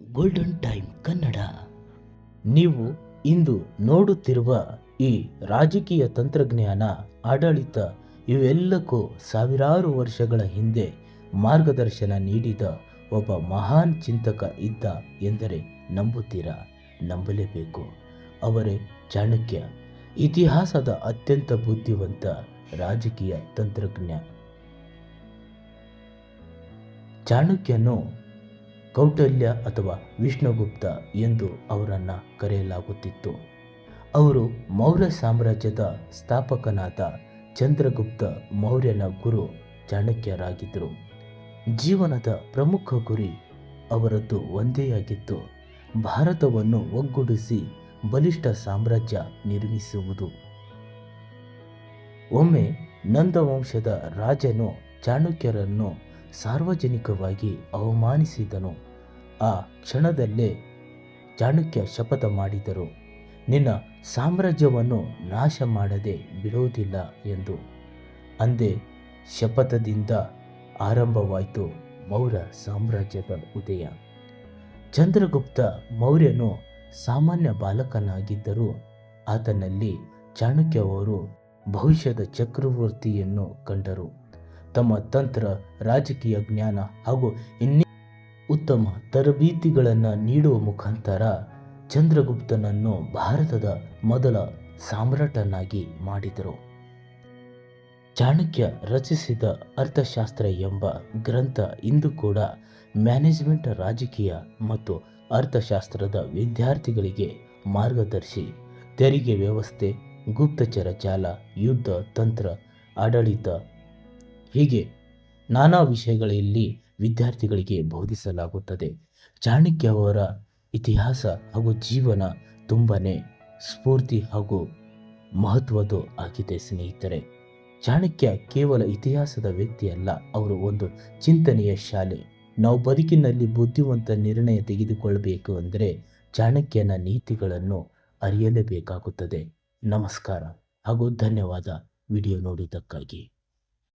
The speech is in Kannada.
ಗೋಲ್ಡನ್ ಟೈಮ್ ಕನ್ನಡ ನೀವು ಇಂದು ನೋಡುತ್ತಿರುವ ಈ ರಾಜಕೀಯ ತಂತ್ರಜ್ಞಾನ, ಆಡಳಿತ ಇವೆಲ್ಲಕ್ಕೂ ಸಾವಿರಾರು ವರ್ಷಗಳ ಹಿಂದೆ ಮಾರ್ಗದರ್ಶನ ನೀಡಿದ ಒಬ್ಬ ಮಹಾನ್ ಚಿಂತಕ ಇದ್ದ ಎಂದರೆ ನಂಬುತ್ತೀರಾ? ನಂಬಲೇಬೇಕು. ಅವರೇ ಚಾಣಕ್ಯ, ಇತಿಹಾಸದ ಅತ್ಯಂತ ಬುದ್ಧಿವಂತ ರಾಜಕೀಯ ತಂತ್ರಜ್ಞ. ಚಾಣಕ್ಯನು ಕೌಟಲ್ಯ ಅಥವಾ ವಿಷ್ಣುಗುಪ್ತ ಎಂದು ಅವರನ್ನು ಕರೆಯಲಾಗುತ್ತಿತ್ತು. ಅವರು ಮೌರ್ಯ ಸಾಮ್ರಾಜ್ಯದ ಸ್ಥಾಪಕನಾದ ಚಂದ್ರಗುಪ್ತ ಮೌರ್ಯನ ಗುರು ಚಾಣಕ್ಯರಾಗಿದ್ದರು. ಜೀವನದ ಪ್ರಮುಖ ಗುರಿ ಅವರದ್ದು ಒಂದೇ ಆಗಿತ್ತು. ಭಾರತವನ್ನು ಒಗ್ಗೂಡಿಸಿ ಬಲಿಷ್ಠ ಸಾಮ್ರಾಜ್ಯ ನಿರ್ಮಿಸುವುದು. ಒಮ್ಮೆ ನಂದವಂಶದ ರಾಜನು ಚಾಣಕ್ಯರನ್ನು ಸಾರ್ವಜನಿಕವಾಗಿ ಅವಮಾನಿಸಿದನು. ಆ ಕ್ಷಣದಲ್ಲೇ ಚಾಣಕ್ಯ ಶಪಥ ಮಾಡಿದರು. ನಿನ್ನ ಸಾಮ್ರಾಜ್ಯವನ್ನು ನಾಶ ಮಾಡದೆ ಬಿಡುವುದಿಲ್ಲ ಎಂದು. ಅಂದೇ ಶಪಥದಿಂದ ಆರಂಭವಾಯಿತು ಮೌರ್ಯ ಸಾಮ್ರಾಜ್ಯದ ಉದಯ. ಚಂದ್ರಗುಪ್ತ ಮೌರ್ಯನು ಸಾಮಾನ್ಯ ಬಾಲಕನಾಗಿದ್ದರೂ ಆತನಲ್ಲಿ ಚಾಣಕ್ಯವರು ಭವಿಷ್ಯದ ಚಕ್ರವರ್ತಿಯನ್ನು ಕಂಡರು. ತಮ್ಮ ತಂತ್ರ, ರಾಜಕೀಯ ಜ್ಞಾನ ಹಾಗೂ ಇನ್ನೇ ಉತ್ತಮ ತರಬೇತಿಗಳನ್ನು ನೀಡುವ ಮುಖಾಂತರ ಚಂದ್ರಗುಪ್ತನನ್ನು ಭಾರತದ ಮೊದಲ ಸಾಮ್ರಾಟನಾಗಿ ಮಾಡಿದರು. ಚಾಣಕ್ಯ ರಚಿಸಿದ ಅರ್ಥಶಾಸ್ತ್ರ ಎಂಬ ಗ್ರಂಥ ಇಂದು ಕೂಡ ಮ್ಯಾನೇಜ್ಮೆಂಟ್ ರಾಜಕೀಯ ಮತ್ತು ಅರ್ಥಶಾಸ್ತ್ರದ ವಿದ್ಯಾರ್ಥಿಗಳಿಗೆ ಮಾರ್ಗದರ್ಶಿ. ತೆರಿಗೆ ವ್ಯವಸ್ಥೆ, ಗುಪ್ತಚರ ಜಾಲ, ಯುದ್ಧ ತಂತ್ರ, ಆಡಳಿತ ಹೀಗೆ ನಾನಾ ವಿಷಯಗಳಲ್ಲಿ ವಿದ್ಯಾರ್ಥಿಗಳಿಗೆ ಬೋಧಿಸಲಾಗುತ್ತದೆ. ಚಾಣಕ್ಯ ಅವರ ಇತಿಹಾಸ ಹಾಗೂ ಜೀವನ ತುಂಬನೇ ಸ್ಫೂರ್ತಿ ಹಾಗೂ ಮಹತ್ವದ್ದು ಆಗಿದೆ ಸ್ನೇಹಿತರೆ. ಚಾಣಕ್ಯ ಕೇವಲ ಇತಿಹಾಸದ ವ್ಯಕ್ತಿಯಲ್ಲ ಅವರು ಒಂದು ಚಿಂತನೆಯ ಶಾಲೆ. ನಾವು ಬದುಕಿನಲ್ಲಿ ಬುದ್ಧಿವಂತ ನಿರ್ಣಯ ತೆಗೆದುಕೊಳ್ಳಬೇಕು ಅಂದರೆ ಚಾಣಕ್ಯನ ನೀತಿಗಳನ್ನು ಅರಿಯಲೇಬೇಕಾಗುತ್ತದೆ. ನಮಸ್ಕಾರ ಹಾಗೂ ಧನ್ಯವಾದ. ವಿಡಿಯೋ ನೋಡಿದ್ದಕ್ಕಾಗಿ.